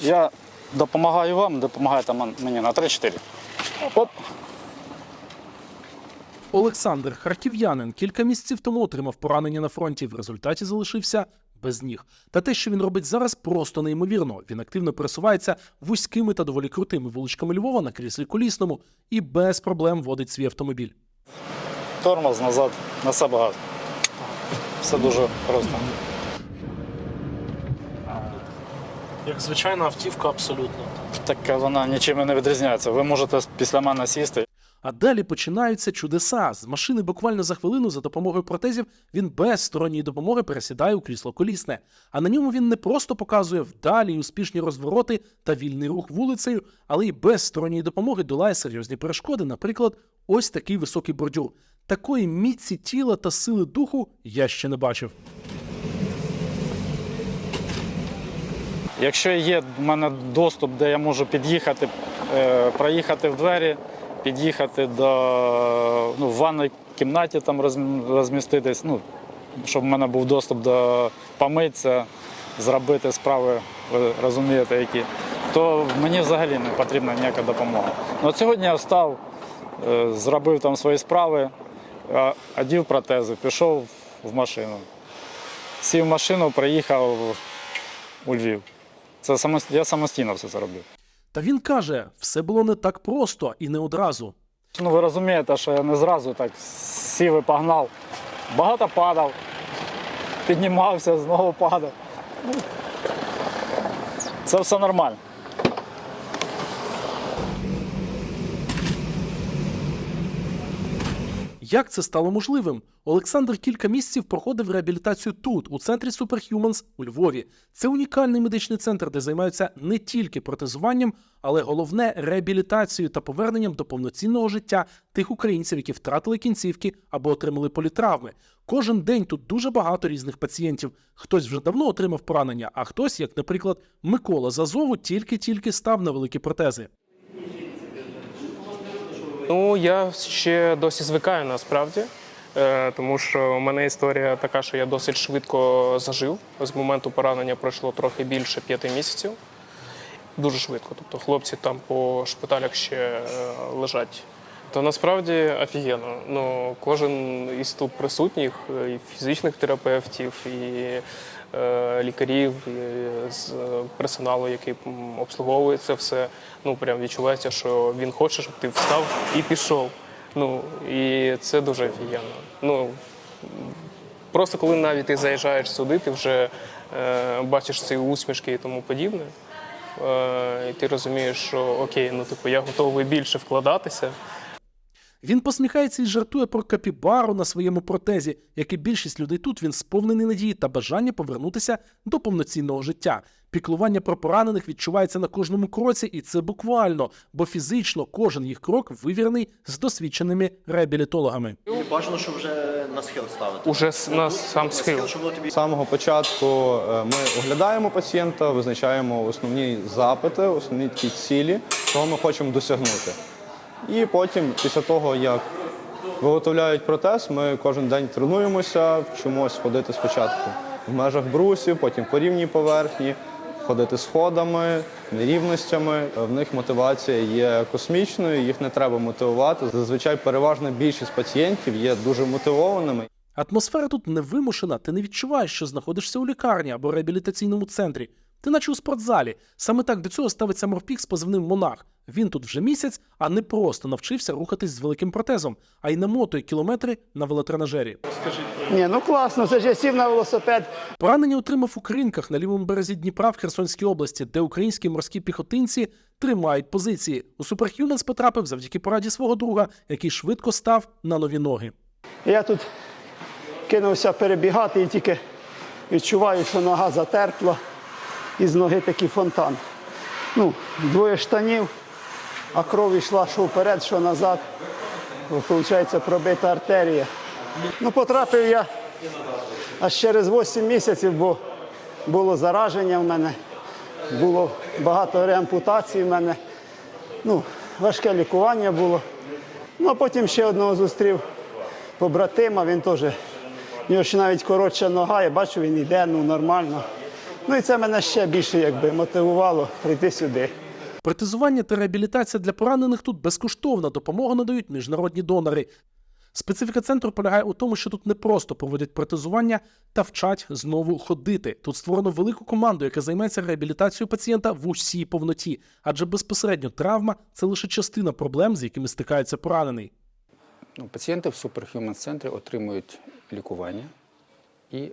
Я допомагаю вам, допомагайте мені на 3-4. Оп. Олександр Харків'янин кілька місяців тому отримав поранення на фронті. В результаті залишився без ніг. Та те, що він робить зараз, просто неймовірно. Він активно пересувається вузькими та доволі крутими вуличками Львова на кріслі колісному і без проблем водить свій автомобіль. Тормоз назад, на себе газ. Все дуже просто. Як звичайна автівка, абсолютно. Так вона нічим не відрізняється. Ви можете після мене сісти. А далі починаються чудеса. З машини буквально за хвилину за допомогою протезів він без сторонньої допомоги пересідає у крісло колісне. А на ньому він не просто показує вдалі й успішні розвороти та вільний рух вулицею, але й без сторонньої допомоги долає серйозні перешкоди. Наприклад, ось такий високий бордюр. Такої міці тіла та сили духу я ще не бачив. Якщо є в мене доступ, де я можу під'їхати, е, проїхати в двері, під'їхати до ну, в ванній кімнаті там розміститись, ну, щоб в мене був доступ до помитися, зробити справи, ви розумієте, які, то мені взагалі не потрібна ніяка допомога. Ну, от сьогодні я встав, е, зробив там свої справи, одів протези, пішов в машину. Сів в машину, приїхав у Львів. Це самос- я самостійно все це робив. Та він каже, все було не так просто і не одразу. Ну, ви розумієте, що я не зразу так сів і погнав. Багато падав, піднімався, знову падав. Ну, Це все нормально. Як це стало можливим? Олександр кілька місяців проходив реабілітацію тут, у центрі Superhumans у Львові. Це унікальний медичний центр, де займаються не тільки протезуванням, але головне реабілітацією та поверненням до повноцінного життя тих українців, які втратили кінцівки або отримали політравми. Кожен день тут дуже багато різних пацієнтів. Хтось вже давно отримав поранення, а хтось, як, наприклад, Микола з Азову, тільки-тільки став на великі протези. Ну, я ще досі звикаю насправді, е, тому що у мене історія така, що я досить швидко зажив. З моменту поранення пройшло трохи більше п'яти місяців. Дуже швидко. Тобто хлопці там по шпиталях ще е, лежать. То насправді офігенно. Ну, кожен із тут присутніх, е, і фізичних терапевтів, і лікарів, з е, персоналу, який обслуговує це все. Ну прям відчувається, що він хоче, щоб ти встав і пішов. Ну і це дуже офігенно. Ну просто коли навіть ти заїжджаєш сюди, ти вже е, бачиш ці усмішки і тому подібне. Е, і ти розумієш, що окей, ну типу я готовий більше вкладатися. Він посміхається і жартує про капібару на своєму протезі, як і більшість людей тут він сповнений надії та бажання повернутися до повноцінного життя. Піклування про поранених відчувається на кожному кроці, і це буквально, бо фізично кожен їх крок вивірений з досвідченими реабілітологами. Бажано, що вже на схил ставити. Уже на сам схил. З самого початку е, ми оглядаємо пацієнта, визначаємо основні запити, основні такі цілі, чого ми хочемо досягнути. І потім, після того, як виготовляють протез, ми кожен день тренуємося, вчимось ходити спочатку в межах брусів, потім по рівній поверхні, ходити сходами, нерівностями. В них мотивація є космічною, їх не треба мотивувати. Зазвичай переважна більшість пацієнтів є дуже мотивованими. Атмосфера тут невимушена, ти не відчуваєш, що знаходишся у лікарні або реабілітаційному центрі. Ти наче у спортзалі. Саме так до цього ставиться морпік з позивним монах. Він тут вже місяць, а не просто навчився рухатись з великим протезом, а й намотує кілометри на велотренажері. Ні, ну класно, це ж я сів на велосипед. Поранення отримав у Кринках на лівому березі Дніпра в Херсонській області, де українські морські піхотинці тримають позиції. У Superhumans потрапив завдяки пораді свого друга, який швидко став на нові ноги. Я тут кинувся перебігати і тільки відчуваю, що нога затерпла, і з ноги такий фонтан. Ну, двоє штанів, а кров йшла що вперед, що назад. Виходить, пробита артерія. Ну, потрапив я аж через 8 місяців, бо було зараження в мене, було багато реампутацій в мене. Ну, важке лікування було. Ну, а потім ще одного зустрів побратима, він теж, в нього ще навіть коротша нога, я бачу, він йде, ну нормально. Ну і це мене ще більше якби мотивувало прийти сюди. Протезування та реабілітація для поранених тут безкоштовна. Допомогу надають міжнародні донори. Специфіка центру полягає у тому, що тут не просто проводять протезування та вчать знову ходити. Тут створено велику команду, яка займається реабілітацією пацієнта в усій повноті, адже безпосередньо травма це лише частина проблем, з якими стикається поранений. Ну, пацієнти в Superhuman центрі отримують лікування і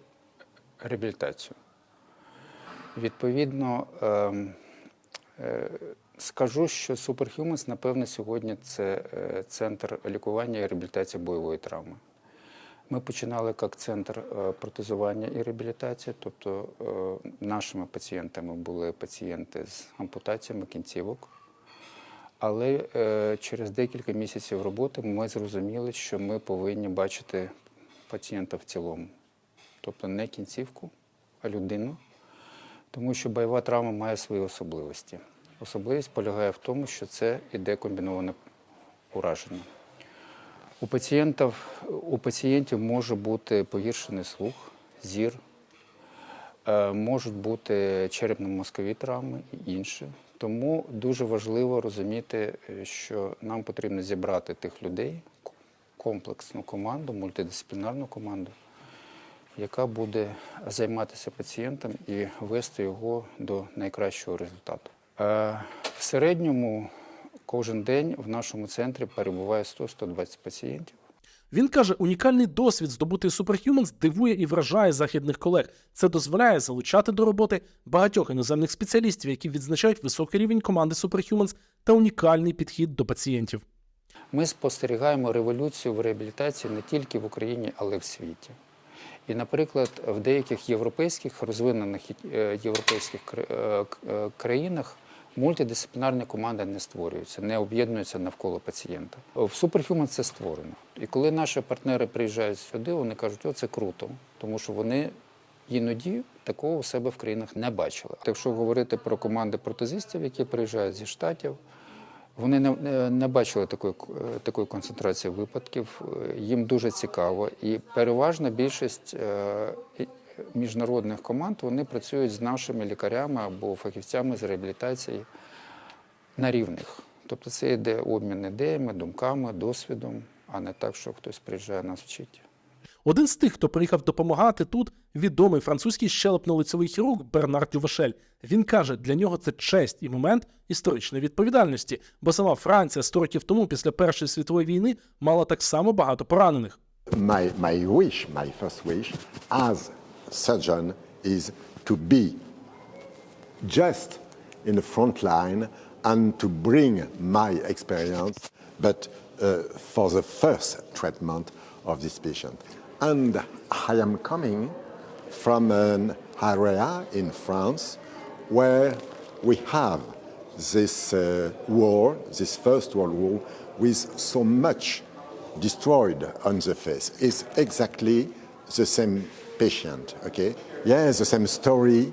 реабілітацію. Відповідно, ем, е, скажу, що Superhumans, напевно, сьогодні це е, центр лікування і реабілітації бойової травми. Ми починали як центр е, протезування і реабілітації, тобто нашими пацієнтами були пацієнти з ампутаціями кінцівок. Але через декілька місяців роботи ми зрозуміли, що ми повинні бачити пацієнта в цілому. Тобто не кінцівку, а людину. Тому що бойова травма має свої особливості. Особливість полягає в тому, що це іде комбіноване ураження. У пацієнтів, у пацієнтів може бути погіршений слух, зір, Е, Можуть бути черепно-мозкові травми і інші. Тому дуже важливо розуміти, е, що нам потрібно зібрати тих людей, комплексну команду, мультидисциплінарну команду, яка буде займатися пацієнтом і вести його до найкращого результату. Е, В середньому кожен день в нашому центрі перебуває 100-120 пацієнтів. Він каже, унікальний досвід здобутий Superhumans дивує і вражає західних колег. Це дозволяє залучати до роботи багатьох іноземних спеціалістів, які відзначають високий рівень команди Superhumans та унікальний підхід до пацієнтів. Ми спостерігаємо революцію в реабілітації не тільки в Україні, але й в світі. І, наприклад, в деяких європейських розвинених е, європейських е, е, країнах мультидисциплінарні команди не створюються, не об'єднуються навколо пацієнта. В Superhuman це створено. І коли наші партнери приїжджають сюди, вони кажуть, о, це круто, тому що вони іноді такого у себе в країнах не бачили. Якщо говорити про команди протезистів, які приїжджають зі штатів, вони не, не- бачили такої, е, такої концентрації випадків. Е, Їм дуже цікаво. І переважна більшість е, міжнародних команд вони працюють з нашими лікарями або фахівцями з реабілітації на рівних. Тобто це йде обмін ідеями, думками, досвідом, а не так, що хтось приїжджає нас вчить. Один з тих, хто приїхав допомагати тут, відомий французький щелепно-лицевий хірург Бернард Дювашель. Він каже, для нього це честь і момент історичної відповідальності, бо сама Франція 100 років тому, після Першої світової війни, мала так само багато поранених. my, my wish, my first wish as surgeon is to be just in the front line and to bring my experience, but uh, for the first treatment of this patient. And I am coming from an area in France where we have this uh, war, this First World War, with so much destroyed on the face. It's exactly the same patient, okay? Yes, the same story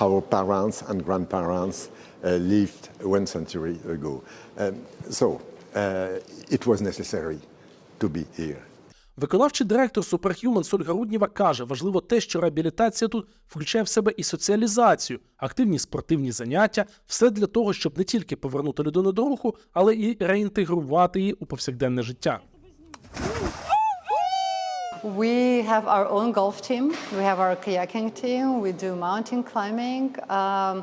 our parents and grandparents uh, lived one century ago. Um, so uh, it was necessary to be here. Виконавчий директор Superhuman Ольга Руднєва каже, важливо те, що реабілітація тут включає в себе і соціалізацію, активні спортивні заняття, все для того, щоб не тільки повернути людину до руху, але і реінтегрувати її у повсякденне життя. We have our own golf team. We have our kayaking team. We do mountain climbing. Um,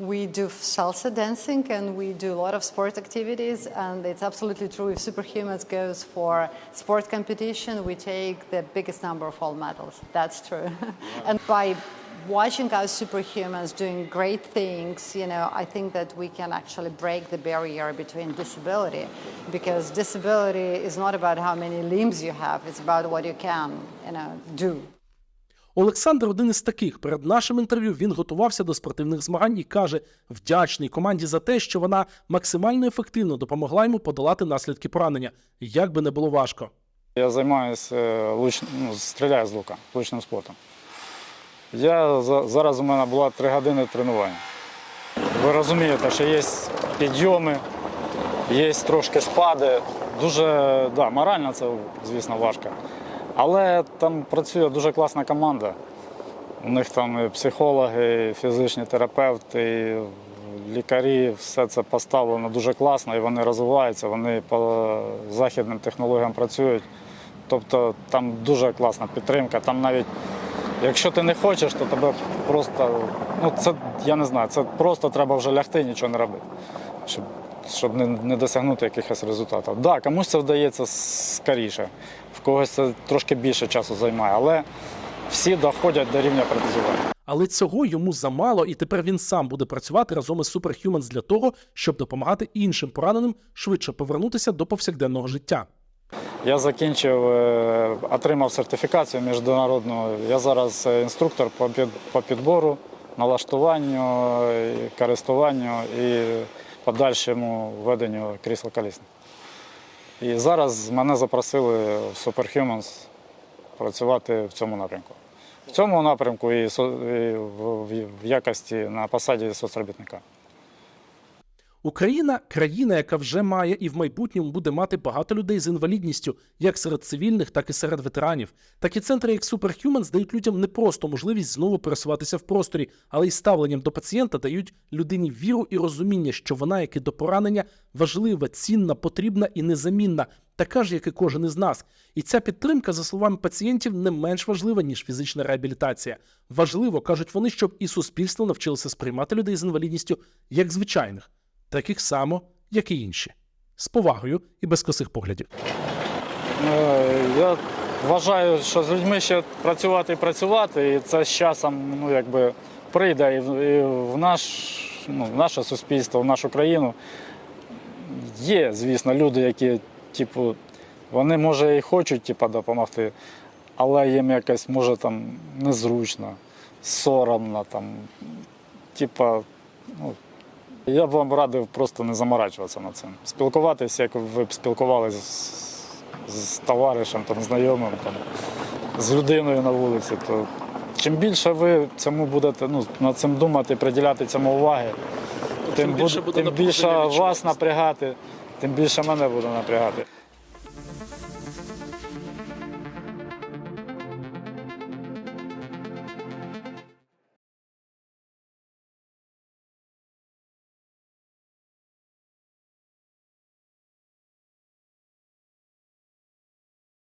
we do salsa dancing, and we do a lot of sport activities. And it's absolutely true. If Superhumans goes for sport competition, we take the biggest number of all medals. That's true. and by watching our superhumans doing great things, you know, I think that we can actually break the barrier between disability because disability is not about how many limbs you have, it's about what you can, you know, do. Олександр один із таких. Перед нашим інтерв'ю він готувався до спортивних змагань і каже, вдячний команді за те, що вона максимально ефективно допомогла йому подолати наслідки поранення, як би не було важко. Я займаюся луч... ну, стріляю з лука, лучним спортом. Я за- зараз у мене було три години тренування. Ви розумієте, що є підйоми, є трошки спади. Дуже да, морально це, звісно, важко. Але там працює дуже класна команда. У них там і психологи, і фізичні терапевти, і лікарі, все це поставлено дуже класно і вони розвиваються, вони по західним технологіям працюють. Тобто там дуже класна підтримка. Там навіть якщо ти не хочеш, то тебе просто, ну це я не знаю, це просто треба вже лягти нічого не робити, щоб, щоб не, не досягнути якихось результатів. Так, да, комусь це вдається скоріше, в когось це трошки більше часу займає, але всі доходять до рівня протезування. Але цього йому замало, і тепер він сам буде працювати разом із Superhumans для того, щоб допомагати іншим пораненим швидше повернутися до повсякденного життя. Я закінчив, е, отримав сертифікацію міжнародну. Я зараз е, інструктор по під- по підбору, налаштуванню, користуванню і подальшому веденню крісла колісних. І зараз мене запросили в Superhumans працювати в цьому напрямку. В цьому напрямку і в якості на посаді соцробітника. Україна країна, яка вже має і в майбутньому буде мати багато людей з інвалідністю, як серед цивільних, так і серед ветеранів. Такі центри, як Superhumans, дають людям не просто можливість знову пересуватися в просторі, але й ставленням до пацієнта дають людині віру і розуміння, що вона, як і до поранення, важлива, цінна, потрібна і незамінна, така ж, як і кожен із нас. І ця підтримка, за словами пацієнтів, не менш важлива ніж фізична реабілітація. Важливо кажуть вони, щоб і суспільство навчилося сприймати людей з інвалідністю як звичайних таких само, як і інші, з повагою і без косих поглядів. Е, Я вважаю, що з людьми ще працювати і працювати, і це з часом ну, якби прийде і в, наш, ну, наше суспільство, в нашу країну. Є, звісно, люди, які, типу, вони може і хочуть типу, допомогти, але їм якось може там незручно, соромно. Там, типу, ну, я б вам радив просто не заморачуватися над цим. Спілкуватися, як ви б спілкувалися з, з товаришем, там, знайомим, там, з людиною на вулиці. То чим більше ви цьому будете ну, над цим думати, приділяти цьому уваги, тим, більше буде, буде тим більше вас напрягати, тим більше мене буде напрягати.